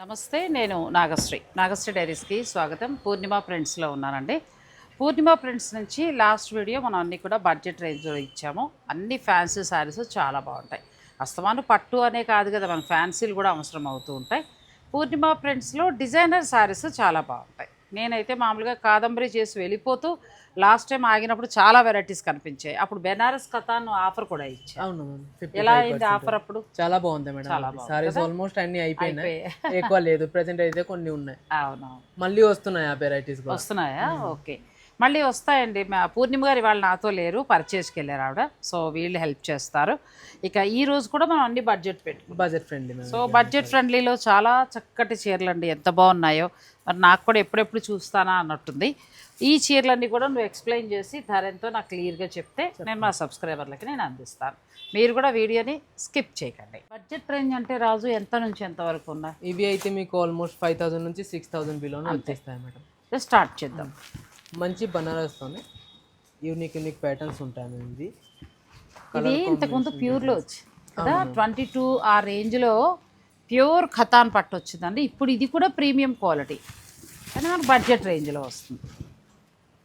నమస్తే నేను నాగశ్రీ. నాగశ్రీ డైరీస్కి స్వాగతం. పూర్ణిమ ఫ్రెండ్స్లో ఉన్నానండి. పూర్ణిమ ప్రింట్స్ నుంచి లాస్ట్ వీడియో మనం అన్నీ కూడా బడ్జెట్ రేంజ్లో ఇచ్చాము. అన్ని ఫ్యాన్సీ శారీస్ చాలా బాగుంటాయి. అస్తమాను పట్టు అనే కాదు కదా మన ఫ్యాన్సీలు కూడా అవసరం అవుతూ ఉంటాయి. పూర్ణిమ ప్రింట్స్లో డిజైనర్ శారీస్ చాలా బాగుంటాయి. నేనైతే మామూలుగా కాదంబరి చేసి వెళ్ళిపోతూ లాస్ట్ టైం ఆగినప్పుడు చాలా వెరైటీస్ కనిపించాయి. అప్పుడు బెనారస్ కథాన్ ఆఫర్ కూడా ఇచ్చాను అవును ఎలా అయింది ఆఫర్ అప్పుడు? చాలా బాగుంది మేడం. సారీస్ ఆల్మోస్ట్ అన్ని అయిపోయినాయి. ఎక్కువ లేదు. ప్రెసెంట్ అయితే కొన్ని ఉన్నాయి. అవునవును. మళ్ళీ వస్తున్నాయి ఆ వెరైటీస్ వస్తున్నాయా? ఓకే. మళ్ళీ వస్తాయండి. మా పూర్ణిమ గారు ఇవాళ నాతో లేరు. పర్చేస్కి వెళ్ళారు ఆవిడ. సో వీళ్ళు హెల్ప్ చేస్తారు. ఇక ఈ రోజు కూడా మనం అన్ని బడ్జెట్ పెట్టుకున్నాం బడ్జెట్ ఫ్రెండ్లీ సో బడ్జెట్ ఫ్రెండ్లీలో చాలా చక్కటి చీరలు అండి ఎంత బాగున్నాయో. మరి నాకు కూడా ఎప్పుడెప్పుడు చూస్తానా అన్నట్టుంది. ఈ చీరలన్నీ కూడా నువ్వు ఎక్స్ప్లెయిన్ చేసి ధర ఎంతో నాకు క్లియర్గా చెప్తే నేను మా సబ్స్క్రైబర్లకి నేను అందిస్తాను. మీరు కూడా వీడియోని స్కిప్ చేయకండి. బడ్జెట్ రేంజ్ అంటే రాజు ఎంత నుంచి ఎంత వరకు ఉన్నా? ఇవి అయితే మీకు ఆల్మోస్ట్ ఫైవ్ థౌసండ్ నుంచి సిక్స్ థౌసండ్ బిలోనే వచ్చేస్తాయి మేడం. స్టార్ట్ చేద్దాం. మంచి బనారస్తోనే యూనిక్ యూనిక్ ప్యాటర్న్స్ ఉంటాయి ఇది ఇది ఇంతకుముందు ప్యూర్లో వచ్చింది కదా ట్వంటీ టూ ఆ రేంజ్లో ప్యూర్ ఖతాన్ పట్టు వచ్చిందండి. ఇప్పుడు ఇది కూడా ప్రీమియం క్వాలిటీ కానీ మనకు బడ్జెట్ రేంజ్లో వస్తుంది.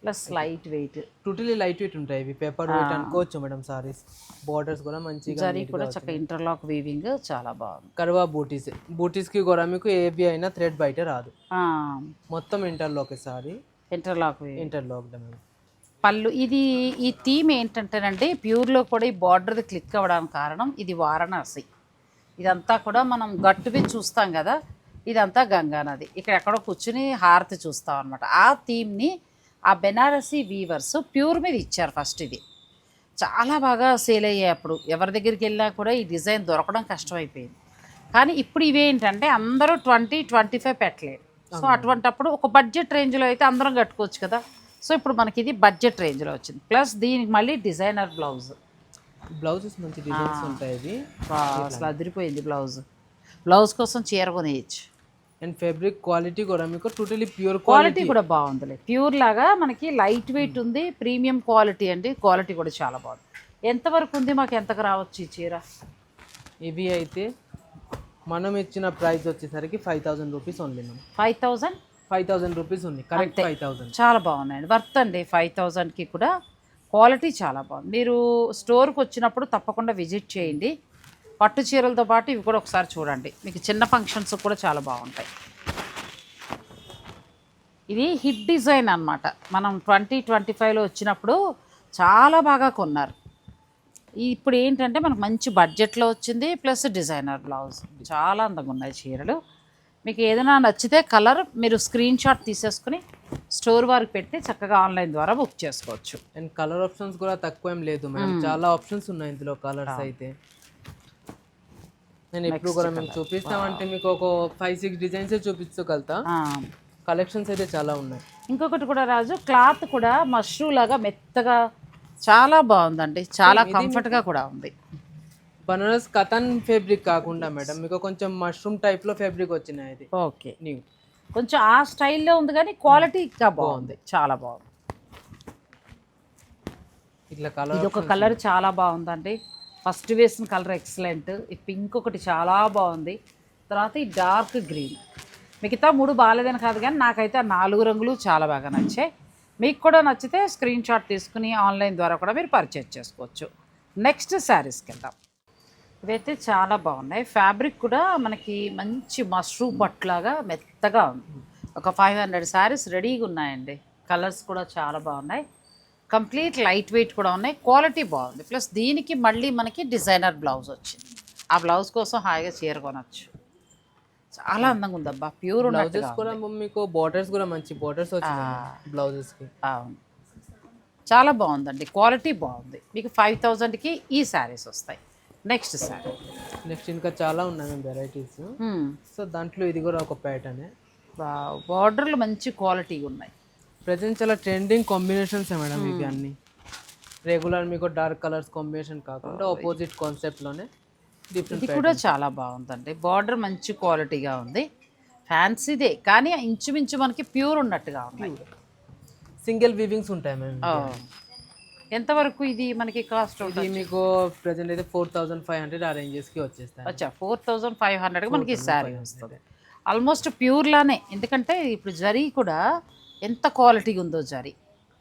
Plus light weight. Totally light weight ఉంటాయి ఇవి. పేపర్ వెయిట్ అనుకోవచ్చు మేడం సారీస్ బార్డర్స్ కూడా మంచిగా జరీ కూడా చక్కగా ఇంటర్లాక్ వీవింగ్ చాలా బాగుంది. కర్వా బూటీస్ బూటీస్కి కూడా మీకు ఏబి అయినా థ్రెడ్ బయట రాదు. మొత్తం ఇంటర్లోకి సారీ. Interlock interlock madam. పళ్ళు ఇది ఈ థీమ్ ఏంటంటేనండి ప్యూర్లో కూడా ఈ బార్డర్ది క్లిక్ అవ్వడానికి కారణం ఇది వారణాసి. ఇదంతా కూడా మనం గట్టువి చూస్తాం కదా ఇదంతా గంగా నది. ఇక్కడ ఎక్కడో కూర్చుని హారతి చూస్తాం అనమాట ఆ థీమ్ని ఆ బెనారసీ వీవర్స్ ప్యూర్ మీద ఇచ్చారు ఫస్ట్ ఇది. చాలా బాగా సేల్ అయ్యాయి అప్పుడు. ఎవరి దగ్గరికి వెళ్ళినా కూడా ఈ డిజైన్ దొరకడం కష్టమైపోయింది. కానీ ఇప్పుడు ఇవేంటంటే అందరూ ట్వంటీ ట్వంటీ ఫైవ్ పెట్టలేరు సో అటువంటప్పుడు ఒక బడ్జెట్ రేంజ్లో అయితే అందరం కట్టుకోవచ్చు కదా. సో ఇప్పుడు మనకి ఇది బడ్జెట్ రేంజ్లో వచ్చింది. ప్లస్ దీనికి మళ్ళీ డిజైనర్ బ్లౌజ్ బ్లౌజెస్ మంచి డిజైన్స్ ఉంటాయి అసలు అదిరిపోయింది బ్లౌజ్ బ్లౌజ్ కోసం చీర కొనేయచ్చు. అండ్ ఫ్యాబ్రిక్ క్వాలిటీ కూడా మీకు టోటలీ ప్యూర్ క్వాలిటీ కూడా బాగుందిలే. ప్యూర్ లాగా మనకి లైట్ వెయిట్ ఉంది ప్రీమియం క్వాలిటీ అండి. క్వాలిటీ కూడా చాలా బాగుంది. ఎంతవరకు ఉంది? మాకు ఎంతకు రావచ్చు ఈ చీర? ఇవి అయితే మనం ఇచ్చిన ప్రైస్ వచ్చేసరికి five thousand rupees only ma'am five thousand five thousand rupees ఉంది. కరెక్ట్ ఫైవ్ థౌసండ్ చాలా బాగున్నాయండి. వర్త్ అండి ఫైవ్ థౌజండ్కి కూడా. క్వాలిటీ చాలా బాగుంది. మీరు స్టోర్కి వచ్చినప్పుడు తప్పకుండా విజిట్ చేయండి. పట్టు చీరలతో పాటు ఇవి కూడా ఒకసారి చూడండి. మీకు చిన్న ఫంక్షన్స్ కూడా చాలా బాగుంటాయి. ఇది హిట్ డిజైన్ అన్నమాట. మనం ట్వంటీ ట్వంటీ ఫైవ్లో వచ్చినప్పుడు చాలా బాగా కొన్నారు. ఇప్పుడు ఏంటంటే మనకు మంచి బడ్జెట్లో వచ్చింది ప్లస్ డిజైనర్ బ్లౌజ్ చాలా అందంగా ఉన్నాయి చీరలు. మీకు ఏదైనా నచ్చితే కలర్ మీరు స్క్రీన్ షాట్ తీసేసుకుని స్టోర్ వారికి పెట్టి చక్కగా ఆన్లైన్ ద్వారా బుక్ చేసుకోవచ్చు. అండ్ కలర్ ఆప్షన్స్ కూడా తక్కువ ఏం లేదు మేడం. చాలా ఆప్షన్స్ ఉన్నాయి ఇందులో కలర్స్ అయితే. నేను ఎప్పుడు కూడా మీకు చూపిస్తామంటే మీకు ఒక ఫైవ్ సిక్స్ డిజైన్స్ చూపించగలుగుతా. కలెక్షన్స్ అయితే చాలా ఉన్నాయి. ఇంకొకటి కూడా రాజు క్లాత్ కూడా మష్రూ లాగా మెత్తగా చాలా బాగుందండి. చాలా కంఫర్ట్గా కూడా ఉంది. బనారస్ కథన్ ఫ్యాబ్రిక్ కాకుండా మేడం మీకు కొంచెం మష్రూమ్ టైప్లో ఫ్యాబ్రిక్ వచ్చినాయి ఇది ఓకే. న్యూ కొంచెం ఆ స్టైల్లో ఉంది కానీ క్వాలిటీ ఇంకా బాగుంది. చాలా బాగుంది. ఇట్లా కలర్ ఇది ఒక కలర్ చాలా బాగుందండి. ఫస్ట్ వేసిన కలర్ ఎక్సలెంట్. ఈ పింక్ ఒకటి చాలా బాగుంది. తర్వాత ఈ డార్క్ గ్రీన్. మిగతా మూడు బాగాలేదని కాదు కానీ నాకైతే ఆ నాలుగు రంగులు చాలా బాగా నచ్చాయి. మీకు కూడా నచ్చితే స్క్రీన్ షాట్ తీసుకుని ఆన్లైన్ ద్వారా కూడా మీరు పర్చేజ్ చేసుకోవచ్చు. నెక్స్ట్ శారీస్కి వెళ్దాం ఇవైతే చాలా బాగున్నాయి. ఫ్యాబ్రిక్ కూడా మనకి మంచి మష్రూ పట్లాగా మెత్తగా ఉంది. ఒక ఫైవ్ హండ్రెడ్ శారీస్ రెడీగా ఉన్నాయండి. కలర్స్ కూడా చాలా బాగున్నాయి. కంప్లీట్ లైట్ వెయిట్ కూడా ఉన్నాయి. క్వాలిటీ బాగుంది. ప్లస్ దీనికి మళ్ళీ మనకి డిజైనర్ బ్లౌజ్ వచ్చింది. ఆ బ్లౌజ్ కోసం హాయిగా చీర కొనవచ్చు చాలా అందంగా ఉందబ్బా. ప్యూర్ బ్లౌజెస్ కూడా మీకు బోర్డర్స్ కూడా మంచి బోర్డర్స్ బ్లౌజెస్కి అవును. చాలా బాగుందండి. క్వాలిటీ బాగుంది. మీకు ఫైవ్ థౌజండ్కి ఈ శారీస్ వస్తాయి. నెక్స్ట్ శారీ. నెక్స్ట్ ఇంకా చాలా ఉన్నాయి వెరైటీస్. సో దాంట్లో ఇది కూడా ఒక ప్యాటర్న్. బార్డర్లు మంచి క్వాలిటీ ఉన్నాయి. ప్రజెంట్ చాలా ట్రెండింగ్ కాంబినేషన్స్ మేడం ఇవి అన్ని. రెగ్యులర్ మీకు డార్క్ కలర్స్ కాంబినేషన్ కాకుండా ఆపోజిట్ కాన్సెప్ట్లోనే ఇది కూడా చాలా బాగుందండి. బార్డర్ మంచి క్వాలిటీగా ఉంది. ఫ్యాన్సీదే కానీ ఇంచుమించు మనకి ప్యూర్ ఉన్నట్టుగా ఉన్నాయి. సింగిల్ వీవింగ్స్ ఉంటాయి మ్యామ్ ఓ. ఎంతవరకు ఇది మనకి కాస్ట్ ఇది మీకు ప్రజెంట్ అయితే ఫోర్ థౌసండ్ ఫైవ్ హండ్రెడ్ ఆ ranges కి వచ్చేస్తాయి వచ్చా ఫోర్ థౌజండ్ ఫైవ్ హండ్రెడ్కి మనకి శారీ వస్తుంది. ఆల్మోస్ట్ ప్యూర్లానే ఎందుకంటే ఇప్పుడు జరీ కూడా ఎంత క్వాలిటీగా ఉందో జరీ.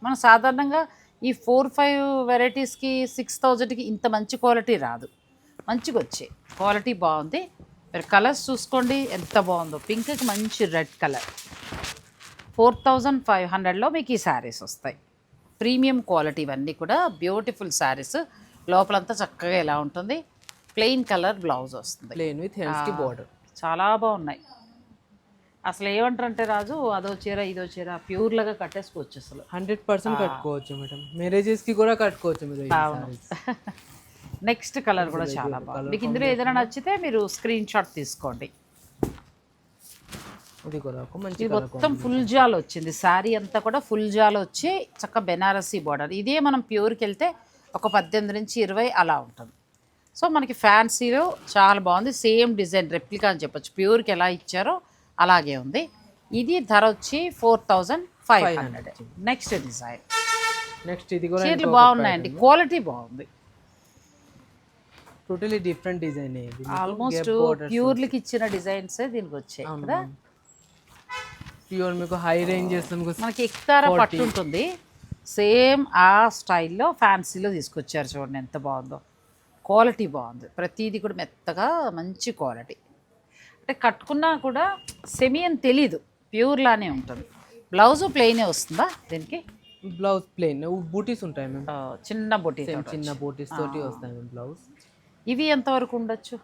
మనం సాధారణంగా ఈ ఫోర్ ఫైవ్ వెరైటీస్కి సిక్స్ థౌజండ్కి ఇంత మంచి క్వాలిటీ రాదు. మంచిగా వచ్చాయి క్వాలిటీ బాగుంది. మీరు కలర్స్ చూసుకోండి ఎంత బాగుందో. పింక్కి మంచి red colour. Four thousand five హండ్రెడ్లో మీకు ఈ శారీస్ వస్తాయి. ప్రీమియం క్వాలిటీ ఇవన్నీ కూడా బ్యూటిఫుల్ శారీస్. లోపలంతా చక్కగా ఎలా ఉంటుంది. ప్లెయిన్ కలర్ బ్లౌజ్ వస్తుంది. Plain with border. చాలా బాగున్నాయి. అసలు ఏమంటారంటే రాజు అదో చీర ఇదో చీర ప్యూర్లాగా కట్టేసుకోవచ్చు అసలు. హండ్రెడ్ పర్సెంట్ కట్టుకోవచ్చు మేడం. మ్యారేజెస్కి కూడా కట్టుకోవచ్చు మీరు. నెక్స్ట్ కలర్ కూడా చాలా బాగుంది. మీకు ఇందులో ఏదైనా నచ్చితే మీరు స్క్రీన్ షాట్ తీసుకోండి. ఇది కూడా ఒక మంచి ఇది కలర్ మొత్తం ఫుల్ జాల్ వచ్చింది. శారీ అంతా కూడా ఫుల్ జాల్ వచ్చి చక్క బెనారసీ బార్డర్ ఇదే మనం ప్యూర్కి వెళ్తే ఒక పద్దెనిమిది నుంచి ఇరవై అలా ఉంటుంది. సో మనకి ఫ్యాన్సీలో చాలా బాగుంది. సేమ్ డిజైన్ రెప్లికా అని చెప్పొచ్చు. ప్యూర్కి ఎలా ఇచ్చారో అలాగే ఉంది. ఇది ధర వచ్చి four thousand five hundred. Next design next ఇది కూడా చీరలు బాగున్నాయండి. క్వాలిటీ బాగుంది. టోటలీ డిఫరెంట్ డిజైన్ ఇది. ఆల్మోస్ట్ ప్యూర్లకి ఇచ్చిన డిజైన్స్ దీనికి వచ్చాయి కదా. ప్యూర్ మీకు హై రేంజెస్ మీకు మనకి ఎక్తారా పట్టు ఉంటుంది. సేమ్ ఆ స్టైల్లో ఫ్యాన్సీలో తీసుకొచ్చారు చూడండి ఎంత బాగుందో. క్వాలిటీ బాగుంది. ప్రతిదీ కూడా మెత్తగా మంచి క్వాలిటీ అంటే కట్టుకున్నా కూడా సెమీ అని తెలీదు. ప్యూర్ లానే ఉంటుంది. బ్లౌజ్ ప్లెయినే వస్తుందా దీనికి? బ్లౌజ్ ప్లేన్ బూటీస్ ఉంటాయి మ్యామ్ ఆ, చిన్న బొట్టి చిన్న బూటీస్ తోటి వస్తాయి మ్యామ్ బ్లౌజ్ ఇవి ఎంతవరకు ఉండొచ్చు?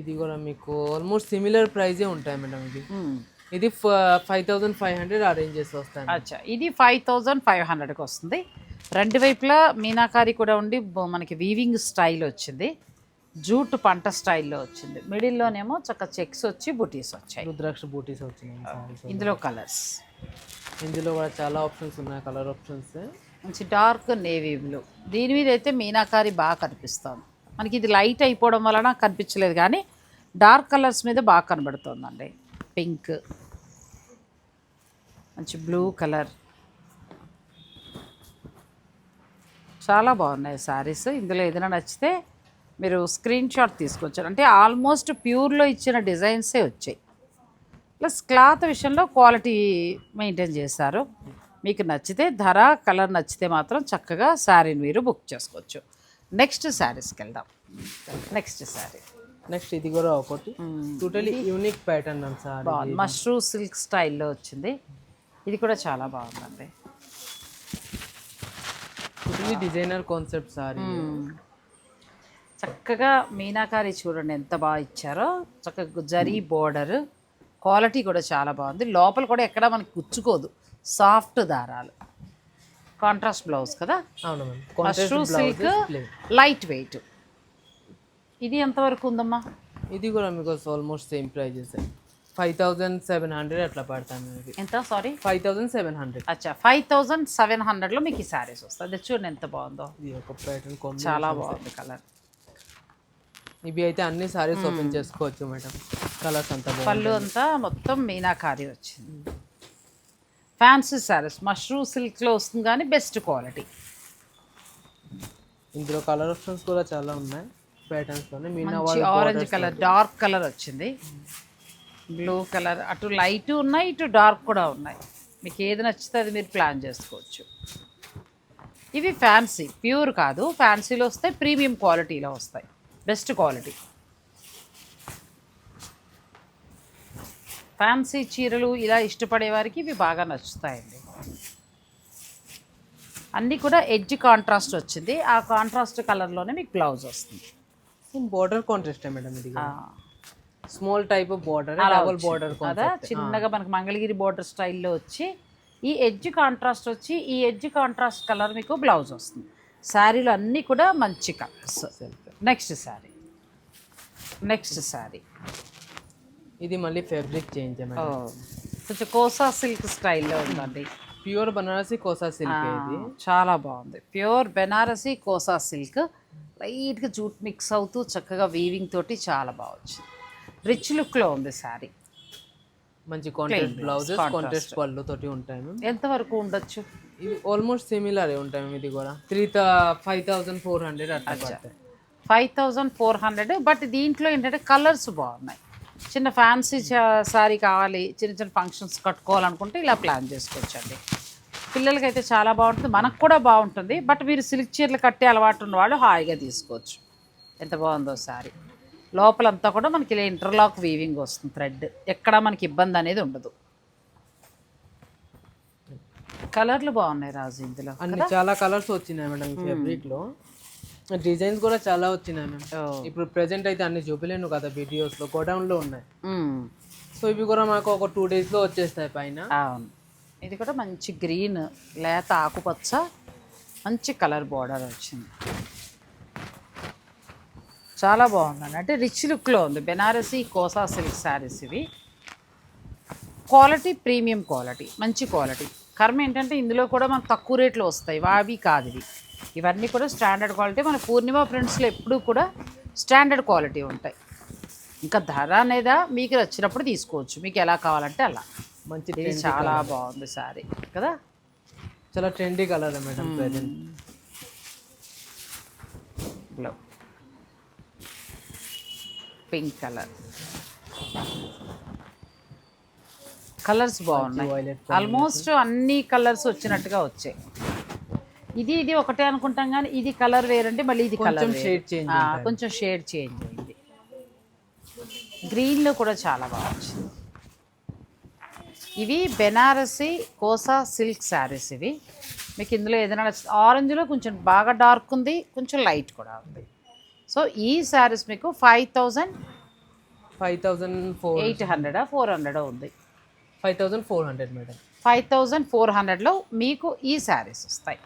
ఇది కూడా మీకు ఆల్మోస్ట్ సిమిలర్ ప్రైజే ఉంటాయి మేడం ఇది మ్మ్. ఇది five thousand five hundred arrange చేసి వస్తాయి అచ్చా. ఇది ఫైవ్ థౌజండ్ ఫైవ్ హండ్రెడ్కి వస్తుంది. రెండు వైపులా మీనాకారి కూడా ఉండి మనకి వీవింగ్ స్టైల్ వచ్చింది. జూట్ పంట స్టైల్లో వచ్చింది. మిడిల్లోనేమో చక్క చెక్స్ వచ్చి బుటీస్ వచ్చాయి. రుద్రాక్ష బూటీస్ వచ్చినాయి. ఇందులో కలర్స్. ఇందులో కూడా చాలా ఆప్షన్స్ ఉన్నాయి కలర్ ఆప్షన్స్. మంచి డార్క్ నేవీ బ్లూ. దీని మీద అయితే మీనాకారి బాగా కనిపిస్తుంది. మనకి ఇది లైట్ అయిపోవడం వలన కనిపించలేదు కానీ డార్క్ కలర్స్ మీద బాగా కనబడుతుందండి. పింక్. మంచి బ్లూ కలర్. చాలా బాగున్నాయి శారీస్ ఇందులో ఏదైనా నచ్చితే మీరు స్క్రీన్ షాట్ తీసుకొచ్చారు అంటే ఆల్మోస్ట్ ప్యూర్లో ఇచ్చిన డిజైన్సే వచ్చాయి. ప్లస్ క్లాత్ విషయంలో క్వాలిటీ మెయింటైన్ చేశారు. మీకు నచ్చితే ధర కలర్ నచ్చితే మాత్రం చక్కగా శారీని మీరు బుక్ చేసుకోవచ్చు. నెక్స్ట్ శారీస్కి వెళ్దాం. నెక్స్ట్ శారీ నెక్స్ట్ ఇది కూడా ఒకటి. టోటలీ యూనిక్ ప్యాటర్న్ సార్ బాగుంది. మష్రూ సిల్క్ స్టైల్లో వచ్చింది. ఇది కూడా చాలా బాగుందండి. టోటలీ డిజైనర్ కాన్సెప్ట్ సారీ చక్కగా మీనాకారి చూడండి ఎంత బాగా ఇచ్చారో. చక్కగా జరీ బోర్డర్. క్వాలిటీ కూడా చాలా బాగుంది. లోపల కూడా ఎక్కడ మనకి గుచ్చుకోదు. సాఫ్ట్ దారాలు. కాంట్రాస్ట్ బ్లౌజ్ కదా? అవును సిల్క్ లైట్ వెయిట్. ఇది ఎంతవరకు ఉందమ్మా? ఇది కూడా మీకు almost same prices five thousand seven hundred అట్లా పడతాయి మనకి ఎంత? Sorry? Five thousand seven hundred. అచ్చా. ఫైవ్ థౌజండ్ సెవెన్ హండ్రెడ్లో మీకు ఈ శారీస్ వస్తుంది చూడండి ఎంత బాగుందో. ఇది ఒక ప్యాటర్న్ చాలా బాగుంది కలర్. ఇవి అయితే అన్ని సారీస్ ఓపెన్ చేసుకోవచ్చు మేడం. కలర్స్ అంతా పళ్ళు అంతా మొత్తం మీనాకారి వచ్చింది. ఫ్యాన్సీ శారీస్ మష్రూ సిల్క్లో వస్తుంది కానీ బెస్ట్ క్వాలిటీ ఇందులో కలర్ ఆప్షన్స్ కూడా చాలా ఉన్నాయి. ప్యాటర్న్స్లోనే మీనా ఆరెంజ్ కలర్ డార్క్ కలర్ వచ్చింది. బ్లూ కలర్ అటు లైట్ ఉన్నాయి ఇటు డార్క్ కూడా ఉన్నాయి. మీకు ఏది నచ్చితే అది మీరు ప్లాన్ చేసుకోవచ్చు. ఇవి ఫ్యాన్సీ ప్యూర్ కాదు. ఫ్యాన్సీలో వస్తాయి ప్రీమియం క్వాలిటీలో వస్తాయి. బెస్ట్ క్వాలిటీ ఫ్యాన్సీ చీరలు ఇలా ఇష్టపడే వారికి ఇవి బాగా నచ్చుతాయండి. అన్నీ కూడా ఎడ్జ్ కాంట్రాస్ట్ వచ్చింది. ఆ కాంట్రాస్ట్ కలర్లోనే మీకు బ్లౌజ్ వస్తుంది. బోర్డర్ కాంట్రాస్ట్ మేడం ఇది small type border double. Border కదా చిన్నగా మనకి మంగళగిరి బోర్డర్ స్టైల్లో వచ్చి ఈ ఎడ్జ్ కాంట్రాస్ట్ వచ్చి ఈ ఎడ్జ్ కాంట్రాస్ట్ కలర్ మీకు బ్లౌజ్ వస్తుంది. శారీలు అన్నీ కూడా మంచి colours next saree next saree ఇది మళ్ళీ ఫ్యాబ్రిక్ చేంజ్ కొంచెం కోసా సిల్క్ స్టైల్లో ఉందండి. ప్యూర్ బనారసి కోసా సిల్క్ ఇది. చాలా బాగుంది. ప్యూర్ బెనారసీ కోసా సిల్క్ లైట్గా జూట్ మిక్స్ అవుతూ చక్కగా వీవింగ్ తోటి చాలా బాగా వచ్చింది రిచ్ లుక్లో ఉంది శారీ మంచి కాంట్రాస్ట్ contrast. కాంట్రాస్ట్ పళ్ళు తోటి ఉంటాయి మ్యామ్. ఎంతవరకు ఉండొచ్చు? ఇవి ఆల్మోస్ట్ సిమిలర్ ఉంటాయి మ్యామ్ ఇది కూడా. Three five thousand four hundred అట్లా five thousand four hundred but దీంట్లో ఏంటంటే కలర్స్ బాగున్నాయి. చిన్న ఫ్యాన్సీ శారీ కావాలి చిన్న చిన్న ఫంక్షన్స్ కట్టుకోవాలనుకుంటే ఇలా ప్లాన్ చేసుకోవచ్చండి. పిల్లలకి అయితే చాలా బాగుంటుంది మనకు కూడా బాగుంటుంది బట్ మీరు సిల్క్ చీరలు కట్టే అలవాటు ఉన్న వాళ్ళు హాయిగా తీసుకోవచ్చు. ఎంత బాగుందో శారీ లోపలంతా కూడా మనకి ఇలా ఇంటర్లాక్ వీవింగ్ వస్తుంది థ్రెడ్. ఎక్కడ మనకి ఇబ్బంది అనేది ఉండదు. కలర్లు బాగున్నాయి రాజు ఇందులో చాలా కలర్స్ వచ్చినాయి మేడం ఫ్యాబ్రిక్లో. డిజైన్స్ కూడా చాలా వచ్చినాయి ఓ. ఇప్పుడు ప్రెసెంట్ అయితే అన్ని చూపలేను కదా వీడియోస్లో గోడౌన్లో ఉన్నాయి. సో ఇవి కూడా మాకు ఒక టూ డేస్లో వచ్చేస్తాయి పైన. అవును. ఇది కూడా మంచి గ్రీన్ లేత ఆకుపచ్చ మంచి కలర్ బార్డర్ వచ్చింది. చాలా బాగుందండి అంటే రిచ్ లుక్లో ఉంది. బెనారసి కోసా సిల్క్ శారీస్ ఇవి. క్వాలిటీ ప్రీమియం క్వాలిటీ మంచి క్వాలిటీ కర్మ ఏంటంటే ఇందులో కూడా మనకు తక్కువ రేట్లో వస్తాయి. అవి కాదు ఇవి. ఇవన్నీ కూడా స్టాండర్డ్ క్వాలిటీ మన పూర్ణిమ ప్రింట్స్లో ఎప్పుడూ కూడా స్టాండర్డ్ క్వాలిటీ ఉంటాయి. ఇంకా ధర అనేదా మీకు వచ్చినప్పుడు తీసుకోవచ్చు. మీకు ఎలా కావాలంటే అలా. మంచి ఇది చాలా బాగుంది సారీ. కదా? చాలా ట్రెండీ కలర్ మేడం బ్లౌ పింక్ కలర్ కలర్స్ బాగున్నాయి. ఆల్మోస్ట్ అన్ని కలర్స్ వచ్చినట్టుగా వచ్చాయి. ఇది ఇది ఒకటే అనుకుంటాం కానీ ఇది కలర్ వేరంటే మళ్ళీ ఇది కలర్ కొంచెం shade change కొంచెం షేడ్ చేంజ్ అయింది. గ్రీన్లో కూడా చాలా బాగా వచ్చింది. ఇవి బెనారసి కోసా సిల్క్ శారీస్ ఇవి. మీకు ఇందులో ఏదైనా ఆరెంజ్లో కొంచెం బాగా డార్క్ ఉంది కొంచెం లైట్ కూడా ఉంది. సో ఈ శారీస్ మీకు five thousand five thousand four eight హండ్రెడా four హండ్రెడా ఉంది. Five thousand four hundred madam five thousand four హండ్రెడ్లో మీకు ఈ శారీస్ వస్తాయి.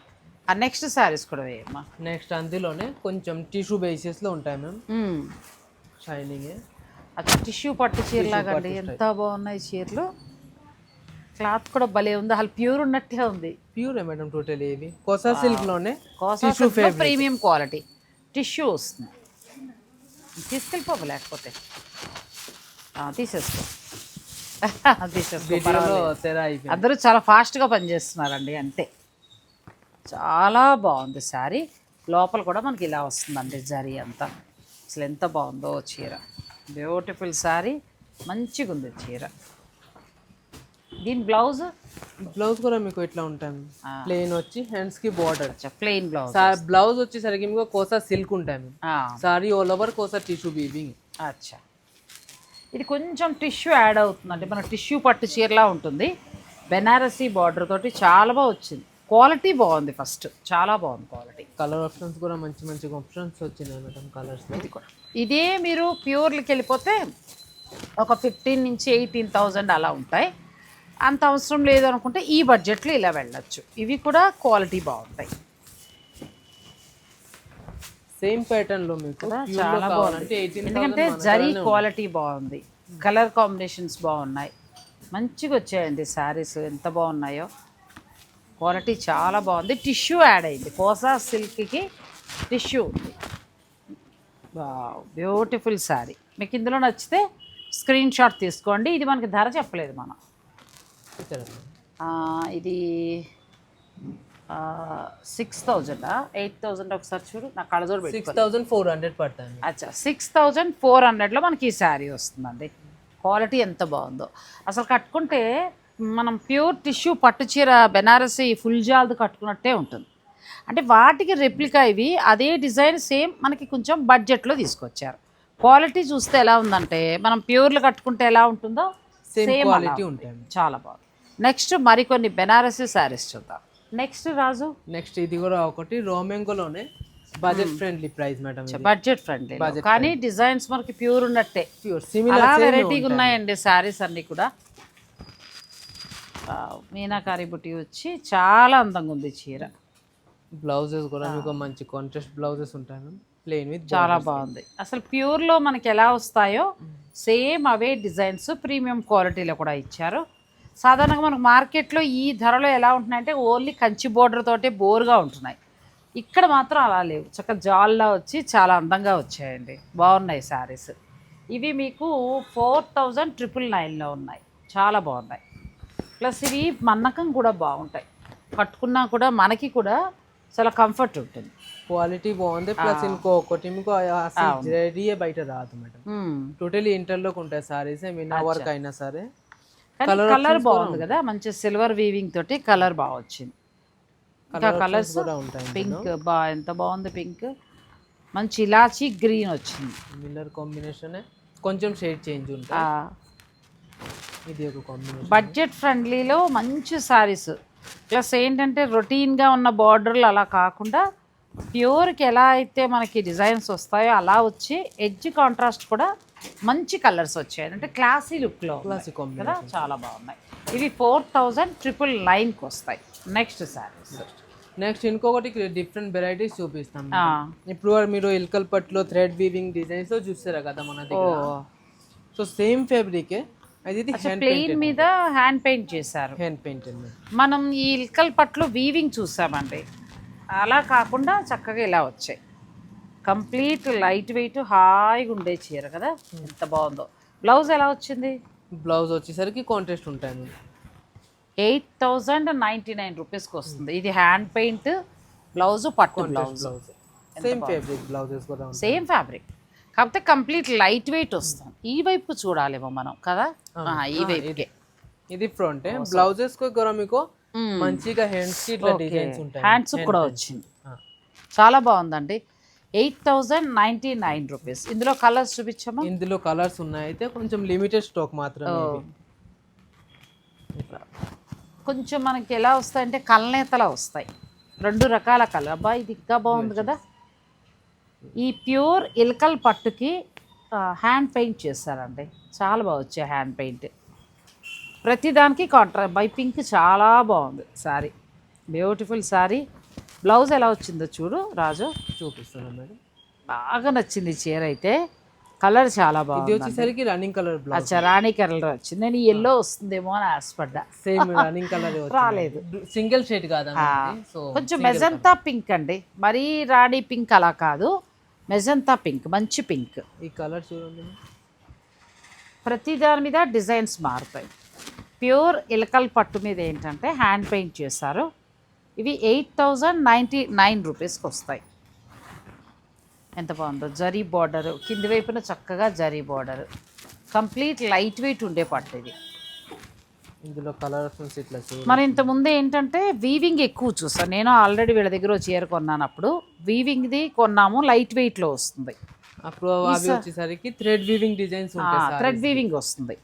నెక్స్ట్ శారీస్ కూడా వేయమ్మా. నెక్స్ట్ అందులోనే కొంచెం టిష్యూ బేసిస్లో ఉంటాయి మ్యామ్ షైనింగ్ అచ్చా టిష్యూ పట్టు చీరలాగా అండి ఎంత బాగున్నాయి చీరలు. క్లాత్ కూడా భలే ఉంది అసలు ప్యూర్ ఉన్నట్టే ఉంది. ప్యూర్ మేడం టోటల్ ఇవి కొసా సిల్క్లోనే కోసా ప్రీమియం క్వాలిటీ టిష్యూ వస్తుంది. తీసుకెళ్ళిపోవు లేకపోతే తీసేసుకో. తీసేసుకో అందరూ చాలా ఫాస్ట్గా పనిచేస్తున్నారండి అంతే. చాలా బాగుంది శారీ. లోపల కూడా మనకి ఇలా వస్తుందండి జరీ అంతా. అసలు ఎంత బాగుందో చీర. Beautiful saree. మంచిగా ఉంది చీర. దీని బ్లౌజ్? బ్లౌజ్ కూడా మీకు ఇట్లా ఉంటాయి. ప్లెయిన్ వచ్చి హ్యాండ్స్కి బార్డర్ ప్లెయిన్ బ్లౌజ్. బ్లౌజ్ వచ్చేసరికి మీకు కోసా సిల్క్ ఉంటాయి saree all over kosa tissue weaving అచ్చా. ఇది కొంచెం టిష్యూ యాడ్ అవుతుందండి. మన టిష్యూ పట్టు చీరలా ఉంటుంది. బెనారసీ బార్డర్ తోటి చాలా బాగా వచ్చింది. క్వాలిటీ బాగుంది ఫస్ట్. చాలా బాగుంది క్వాలిటీ. కలర్ ఆప్షన్స్ కూడా మంచి మంచి ఆప్షన్స్ వచ్చినాయి మేడం కలర్స్ ఇది కూడా. ఇదే మీరు ప్యూర్లకి వెళ్ళిపోతే ఒక ఫిఫ్టీన్ నుంచి ఎయిటీన్ థౌజండ్ అలా ఉంటాయి. అంత అవసరం లేదు అనుకుంటే ఈ బడ్జెట్లో ఇలా వెళ్ళొచ్చు. ఇవి కూడా క్వాలిటీ బాగుంటాయి. సేమ్ ప్యాటర్న్లో మీకు చాలా బాగుంది. ఎందుకంటే జరీ క్వాలిటీ బాగుంది. కలర్ కాంబినేషన్స్ బాగున్నాయి. మంచిగా వచ్చాయండి శారీస్ ఎంత బాగున్నాయో. క్వాలిటీ చాలా బాగుంది. టిష్యూ యాడ్ అయింది. కోసా సిల్క్కి టిష్యూ ఉంది. Beautiful saree. మీకు ఇందులో నచ్చితే స్క్రీన్ షాట్ తీసుకోండి. ఇది మనకి ధర చెప్పలేదు మనం. ఇది సిక్స్ థౌజండా ఎయిట్ థౌజండ్ ఒకసారి చూడు. నా కళ్ళజోడు సిక్స్ థౌసండ్ ఫోర్ హండ్రెడ్ పడుతుంది అచ్చా సిక్స్ థౌజండ్ ఫోర్ హండ్రెడ్లో మనకి ఈ శారీ వస్తుందండి. క్వాలిటీ ఎంత బాగుందో. అసలు కట్టుకుంటే మనం ప్యూర్ టిష్యూ పట్టు చీర బెనారసి ఫుల్ జాల్ది కట్టుకున్నట్టే ఉంటుంది. అంటే వాటికి రెప్లికా ఇవి అదే డిజైన్ సేమ్ మనకి కొంచెం బడ్జెట్లో తీసుకొచ్చారు. క్వాలిటీ చూస్తే ఎలా ఉందంటే మనం ప్యూర్లు కట్టుకుంటే ఎలా ఉంటుందో సేమ్ క్వాలిటీ ఉంటాయి చాలా బాగుంది. నెక్స్ట్ మరికొన్ని బెనారసి శారీస్ చూద్దాం. నెక్స్ట్ రాజు? నెక్స్ట్ ఇది కూడా ఒకటి రోమెంగోలోనే. Budget friendly price madam budget friendly కానీ డిజైన్స్ మనకి ప్యూర్ ఉన్నట్టే. ప్యూర్ సిమిలర్ వెరైటీగా ఉన్నాయండి శారీస్ అన్నీ కూడా. మీనాకారి బుట్టి వచ్చి చాలా అందంగా ఉంది చీర. బ్లౌజెస్ కూడా మీకు మంచి కాంట్రాస్ట్ బ్లౌజెస్ ఉంటాయి ప్లెయిన్ విత్ చాలా బాగుంది. అసలు ప్యూర్లో మనకి ఎలా వస్తాయో సేమ్ అవే డిజైన్స్ ప్రీమియం క్వాలిటీలో కూడా ఇచ్చారు. సాధారణంగా మనకు మార్కెట్లో ఈ ధరలో ఎలా ఉంటున్నాయంటే ఓన్లీ కంచి బోర్డర్ తోటే బోర్గా ఉంటున్నాయి. ఇక్కడ మాత్రం అలా లేవు. చక్కగా జాల్లా వచ్చి చాలా అందంగా వచ్చాయండి. బాగున్నాయి శారీస్ ఇవి మీకు ఫోర్ థౌజండ్ ట్రిపుల్ నైన్లో ఉన్నాయి. చాలా బాగున్నాయి. ప్లస్ ఇవి మన్నకం కూడా బాగుంటాయి. కట్టుకున్నా కూడా మనకి కూడా చాలా కంఫర్ట్ ఉంటుంది. క్వాలిటీ బాగుంది. ప్లస్ ఇంకో ఒకటి మీకు రెడీ బయట రాదు మేడం. టోటలీ ఇంటర్లోకి ఉంటాయి సారీస్ మీనా వర్క్ అయినా సరే. కలర్ బాగుంది కదా. మంచి సిల్వర్ వీవింగ్ తోటి కలర్ బాగా వచ్చింది. ఇంకా కలర్స్ కూడా ఉంటాయి పింక్ బా ఎంత బాగుంది పింక్ మంచి ఇలాచీ గ్రీన్ వచ్చింది. మిల్లర్ కాంబినేషన్ కొంచెం షేడ్ చేంజ్ ఉంటాయి. ఇది ఒక కాంబినేషన్ బడ్జెట్ ఫ్రెండ్లీలో మంచి శారీస్ ప్లస్ ఏంటంటే రొటీన్గా ఉన్న బార్డర్లు అలా కాకుండా ప్యూర్కి ఎలా అయితే మనకి డిజైన్స్ వస్తాయో అలా వచ్చి ఎడ్జ్ కాంట్రాస్ట్ కూడా మంచి కలర్స్ వచ్చాయి. అంటే క్లాసీ లుక్లో క్లాసిక్ కదా? చాలా బాగున్నాయి. ఇవి ఫోర్ థౌజండ్ ట్రిపుల్ నైన్కి వస్తాయి. నెక్స్ట్ శారీస్ నెక్స్ట్ ఇంకొకటి డిఫరెంట్ వెరైటీస్ చూపిస్తాం ఇప్పుడు మీరు ఇల్కల్ పట్టులో థ్రెడ్ వీవింగ్ డిజైన్స్ చూసారా కదా మన దగ్గర? సో సేమ్ ఫ్యాబ్రిక్ ప్లెయిన్ మీద హ్యాండ్ పెయింట్ చేశారు. హ్యాండ్ పెయింటెడ్ మనం ఈ ఇల్కల్ పట్లు వీవింగ్ చూసామండి. అలా కాకుండా చక్కగా ఇలా వచ్చాయి. కంప్లీట్ లైట్ వెయిట్ హాయిగా ఉండే చీర కదా? ఎంత బాగుందో. బ్లౌజ్ ఎలా వచ్చింది? బ్లౌజ్ వచ్చేసరికి కాంట్రాస్ట్ ఉంటాయి ఎయిట్ థౌజండ్ నైంటీ నైన్ రూపీస్కి వస్తుంది. ఇది హ్యాండ్ పెయింట్ బ్లౌజ్ పట్టు బ్లౌజ్ సేమ్ ఫ్యాబ్రిక్ బ్లౌజెస్ కూడా సేమ్ ఫ్యాబ్రిక్ కాకపోతే కంప్లీట్ లైట్ వెయిట్ వస్తుంది. ఈ వైపు చూడాలేమో మనం కదా? ఈ వైపుకే. ఇది. ఫ్రంట్. బ్లౌజెస్ కూడా మీకు మంచిగా హ్యాండ్స్కి ఇట్లా డిజైన్స్ ఉంటాయి. హ్యాండ్స్ కూడా వచ్చింది. చాలా బాగుందండి. Eight thousand ninety nine rupees. ఇందులో కలర్స్ చూపించమ్మా ఇందులో కలర్స్ ఉన్నాయి. అయితే కొంచెం లిమిటెడ్ స్టాక్ మాత్రమే ఇవి. కొంచెం మనకి ఎలా వస్తాయంటే కలనేతలా వస్తాయి. రెండు రకాల కలర్. అబ్బా ఇది ఇంకా బాగుంది కదా. ఈ ప్యూర్ ఇల్కల్ పట్టుకి హ్యాండ్ పెయింట్ చేశారండి. చాలా బాగా వచ్చాయి హ్యాండ్ పెయింట్ ప్రతిదానికి కాంట్రా బై పింక్ చాలా బాగుంది శారీ బ్యూటిఫుల్ శారీ బ్లౌజ్ ఎలా వచ్చిందో చూడు రాజు. చూపిస్తాను మేడం. బాగా నచ్చింది చీర అయితే. కలర్ చాలా బాగుంది వచ్చేసరికి రన్నింగ్ కలర్ అచ్చా రాణి కలర్ వచ్చింది. నేను ఎల్లో వస్తుందేమో అని ఆశపడ్డా. సేమ్ రన్నింగ్ కలర్ రాలేదు. సింగిల్ షేడ్ కాదా కొంచెం మెజంతా పింక్ అండి. మరీ రాణి పింక్ అలా కాదు. మెజంతా పింక్ మంచి పింక్. ఈ కలర్ చూడండి. ప్రతి దాని మీద డిజైన్స్ మారుతాయి. ప్యూర్ ఇలకల్ పట్టు మీద ఏంటంటే హ్యాండ్ పెయింట్ చేశారు. ఇవి ఎయిట్ థౌజండ్ నైంటీ నైన్ రూపీస్కి వస్తాయి. ఎంత బాగుందో జరీ బార్డర్. కింది వైపున చక్కగా zari border. Complete light weight ఉండే పట్టు ఇది. ఇందులో కలర్ ఆప్షన్స్ ఇట్లా మరి ఇంతకుముందు ఏంటంటే వీవింగ్ ఎక్కువ చూసాను నేను ఆల్రెడీ వీళ్ళ దగ్గర చీర కొన్నాను అప్పుడు వీవింగ్ది కొన్నాము లైట్ వెయిట్లో వస్తుంది. అప్పుడు అవి వచ్చేసరికి thread weaving designs thread weaving వస్తుంది.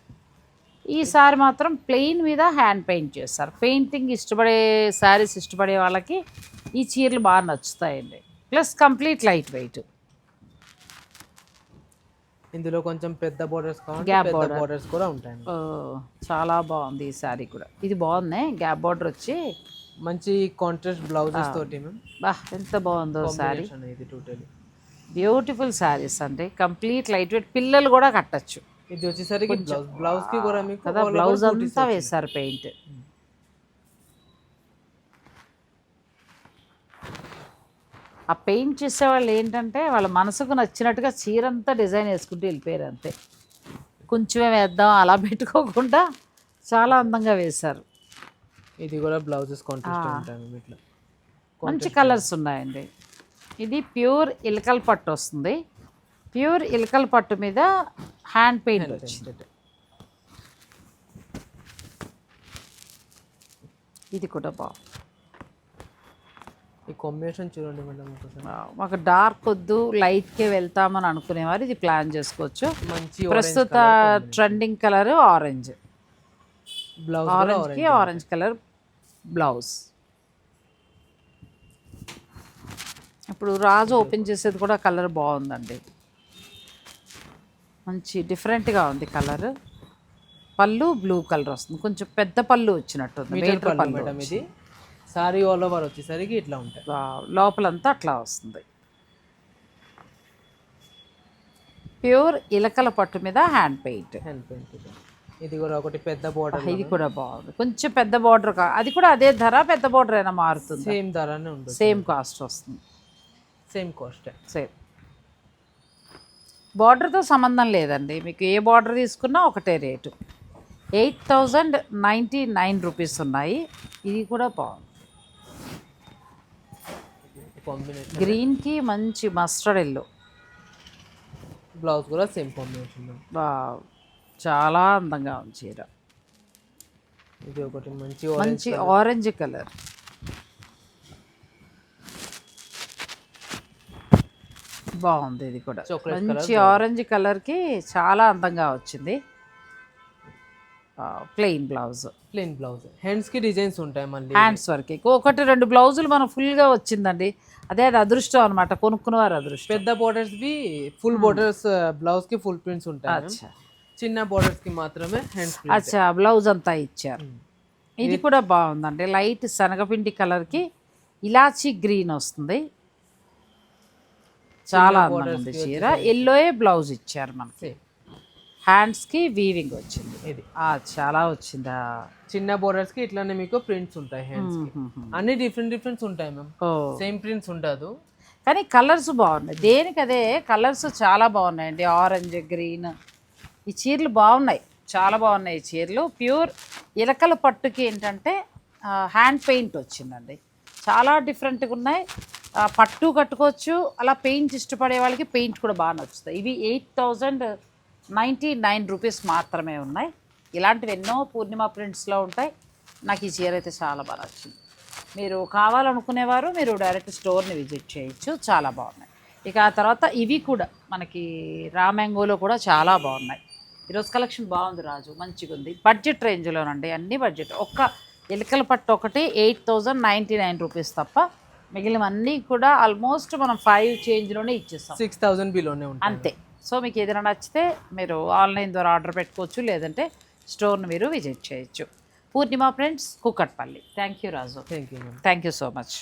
ఈసారి మాత్రం ప్లెయిన్ మీద హ్యాండ్ పెయింట్ చేస్తారు. పెయింటింగ్ ఇష్టపడే శారీస్ ఇష్టపడే వాళ్ళకి ఈ చీరలు బాగా నచ్చుతాయండి. ప్లస్ కంప్లీట్ లైట్ వెయిట్ ఇందులో కొంచెం పెద్ద బోర్డర్స్ border. బోర్డర్స్ కూడా ఉంటాయి చాలా బాగుంది ఈ శారీ కూడా. ఇది బాగుంది గ్యాప్ బార్డర్ వచ్చి మంచి కాంట్రాస్ట్ బ్లౌజెస్ తోటి బా ఎంత బాగుందో ఇది టోటలీ బ్యూటిఫుల్ శారీస్ అండి. కంప్లీట్ లైట్ వెయిట్ పిల్లలు కూడా కట్టచ్చు. ఇది వచ్చేసరికి బ్లౌజ్ బ్లౌజ్కి కూడా మీకు కదా బ్లౌజ్ అంతా వేశారు పెయింట్ ఆ పెయింట్ చేసే వాళ్ళు ఏంటంటే వాళ్ళ మనసుకు నచ్చినట్టుగా చీర అంతా డిజైన్ వేసుకుంటూ వెళ్ళిపోయారు అంతే. కొంచెమే వేద్దాం అలా పెట్టుకోకుండా చాలా అందంగా వేశారు. ఇది కూడా బ్లౌజెస్ మంచి కలర్స్ ఉన్నాయండి. ఇది ప్యూర్ ఇలకల్ పట్టు వస్తుంది. ప్యూర్ ఇలకల్ పట్టు మీద హ్యాండ్ పెయింట్ వచ్చింది. ఇది కూడా బాగుంది. ఈ కాంబినేషన్ చూడండి మేడం మాకు డార్క్ వద్దు లైట్కే వెళ్తామని అనుకునేవారు. ఇది ప్లాన్ చేసుకోవచ్చు. మంచి ప్రస్తుత ట్రెండింగ్ కలర్ ఆరెంజ్ బ్లౌజ్ ఆరెంజ్కి ఆరెంజ్ కలర్ బ్లౌజ్ ఇప్పుడు రాజు ఓపెన్ చేసేది కూడా కలర్ బాగుందండి. మంచి డిఫరెంట్గా ఉంది కలర్ పళ్ళు బ్లూ కలర్ వస్తుంది. కొంచెం పెద్ద పళ్ళు మీటర్ పళ్ళు పళ్ళు మేడం ఇది. సారీ ఆల్ ఓవర్ వచ్చేసరికి ఇట్లా ఉంటాయి. లోపలంతా అట్లా వస్తుంది. ప్యూర్ ఇలకల పట్టు మీద హ్యాండ్ పెయింట్. హ్యాండ్ పెయింట్ ఇది. కూడా ఒకటి పెద్ద బోర్డర్ ఇది కూడా బాగుంది. కొంచెం పెద్ద బార్డర్ కా అది కూడా అదే ధర పెద్ద బార్డర్ అయినా మారుతుంది? సేమ్ ధరనే ఉంటుంది. సేమ్ కాస్ట్ వస్తుంది. సేమ్ కాస్ట్ సేమ్ బార్డర్తో సంబంధం లేదండి. మీకు ఏ బార్డర్ తీసుకున్నా ఒకటే rate. Eight thousand ninety nine rupees ఉన్నాయి. ఇది కూడా బాగుంది. కాంబినేషన్ గ్రీన్కి మంచి మస్టర్డ్ ఎల్లో బ్లౌజ్ కూడా సేమ్ కాంబినేషన్. చాలా అందంగా ఉంది చీర. ఇది ఒకటి మంచి మంచి ఆరెంజ్ కలర్ బాగుంది ఇది కూడా. మంచి ఆరెంజ్ కలర్కి చాలా అందంగా వచ్చింది. ప్లెయిన్ బ్లౌజ్ ప్లెయిన్ బ్లౌజ్ హ్యాండ్స్కి డిజైన్స్ ఉంటాయి మళ్ళీ. హ్యాండ్స్ వర్క్ ఒకటి రెండు బ్లౌజులు మనం ఫుల్గా వచ్చిందండి. అదే అది అదృష్టం అనమాట కొనుక్కున్నవారు అదృష్టం. పెద్ద బోర్డర్స్ వి ఫుల్ బోర్డర్స్ బ్లౌజ్కి ఫుల్ ప్రింట్స్ ఉంటాయి చిన్న బోర్డర్స్కి మాత్రమే హ్యాండ్స్ అచ్చా బ్లౌజ్ అంతా ఇచ్చారు. ఇది కూడా బాగుందండి. లైట్ శనగపిండి కలర్కి ఇలాచీ గ్రీన్ వస్తుంది. చాలా అందంగా ఉంది చీర. ఎల్లోయే బ్లౌజ్ ఇచ్చారు మనకి. హ్యాండ్స్కి వీవింగ్ వచ్చింది. ఇది. ఆ, చాలా వచ్చిందా? చిన్న బోర్డర్స్కి ఇట్లానే మీకు ప్రింట్స్ ఉంటాయి హ్యాండ్స్ అన్ని డిఫరెంట్ డిఫరెంట్స్ ఉంటాయి మ్యామ్. సేమ్ ప్రింట్స్ ఉండదు. కానీ కలర్స్ బాగున్నాయి. దేనికి అదే కలర్స్ చాలా బాగున్నాయండి. Orange green. ఈ చీరలు బాగున్నాయి. చాలా బాగున్నాయి ఈ చీరలు. ప్యూర్ ఇలకల పట్టుకి ఏంటంటే హ్యాండ్ పెయింట్ వచ్చిందండి. చాలా డిఫరెంట్గా ఉన్నాయి. పట్టు కట్టుకోవచ్చు. అలా పెయింట్ ఇష్టపడే వాళ్ళకి పెయింట్ కూడా బాగా నచ్చుతాయి. ఇవి eight thousand ninety nine rupees మాత్రమే ఉన్నాయి. ఇలాంటివి ఎన్నో పూర్ణిమ ప్రింట్స్లో ఉంటాయి. నాకు ఈ చీర అయితే చాలా బాగా నచ్చింది. మీరు కావాలనుకునేవారు మీరు డైరెక్ట్ స్టోర్ని విజిట్ చేయొచ్చు. చాలా బాగున్నాయి. ఇక ఆ తర్వాత ఇవి కూడా మనకి రామ్యాంగోలో కూడా చాలా బాగున్నాయి. ఈరోజు కలెక్షన్ బాగుంది రాజు మంచిగా ఉంది. బడ్జెట్ రేంజ్లోనండి అన్ని బడ్జెట్. ఒక్క ఎలుకల పట్టు ఒకటి eight thousand ninety nine rupees తప్ప మిగిలినవన్నీ కూడా ఆల్మోస్ట్ మనం ఫైవ్ చేంజ్లోనే ఇచ్చేస్తాం. సిక్స్ థౌసండ్ బిలోనే అంతే. సో మీకు ఏదైనా నచ్చితే మీరు ఆన్లైన్ ద్వారా ఆర్డర్ పెట్టుకోవచ్చు లేదంటే స్టోర్ని మీరు విజిట్ చేయొచ్చు. Purnima friends Kukatpally thank you Raju. Thank you thank you so much.